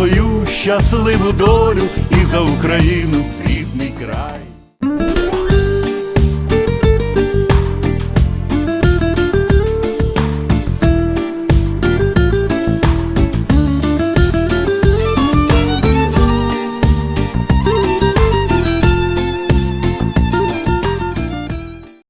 за твою щасливу долю і за Україну.